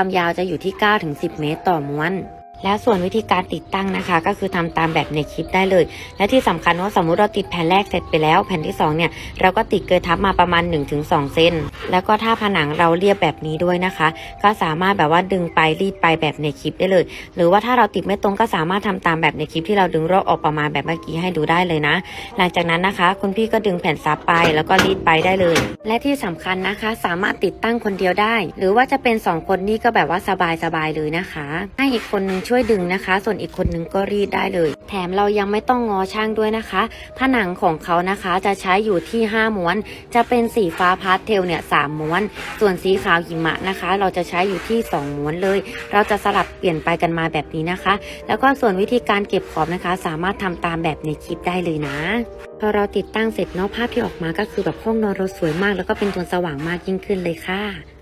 ความยาวจะอยู่ที่ 9-10 เมตรต่อม้วน แล้วส่วนวิธีการติดตั้งนะคะ ก็คือทำตามแบบในคลิปได้เลย และที่สำคัญว่าสมมุติเราติดแผ่นแรกเสร็จไปแล้ว แผ่นที่สองเนี่ยเราก็ติดเกยทับมาประมาณ 1-2 เซนแล้วก็ถ้าผนังเราเรียบแบบนี้ด้วยนะคะ ก็สามารถแบบว่าดึงไปรีดไปแบบในคลิปได้เลย หรือว่าถ้าเราติดไม่ตรงก็สามารถทำตามแบบในคลิปที่เราดึงรอกออกประมาณแบบเมื่อกี้ให้ดูได้เลยนะ หลังจากนั้นนะคะ คุณพี่ก็ดึงแผ่นซับไปแล้วก็รีดไปได้เลย และที่สำคัญนะคะ สามารถติดตั้งคนเดียวได้ หรือว่าจะเป็น 2 คนนี่ก็แบบว่าสบายๆเลยนะคะ ให้อีกคนนึงช่วยดึงนะคะ ส่วนอีกคนนึงก็รีดได้เลย แถมเรายังไม่ต้องงอช่างด้วยนะคะ ผนังของเขานะคะจะใช้อยู่ที่ 5 ม้วน จะเป็นสีฟ้าพาสเทลเนี่ยสามม้วน ส่วนสีขาวหิมะนะคะ เราจะใช้อยู่ที่ 2 ม้วนเลย เราจะสลับเปลี่ยนไปกันมาแบบนี้นะคะ แล้วก็ส่วนวิธีการเก็บขอบนะคะ สามารถทำตามแบบในคลิปได้เลยนะพอเราติดตั้งเสร็จเนาะภาพที่ออกมาก็คือแบบห้องนอนเราสวยมาก แล้วก็เป็นโทนสว่างมากยิ่งขึ้นเลยค่ะ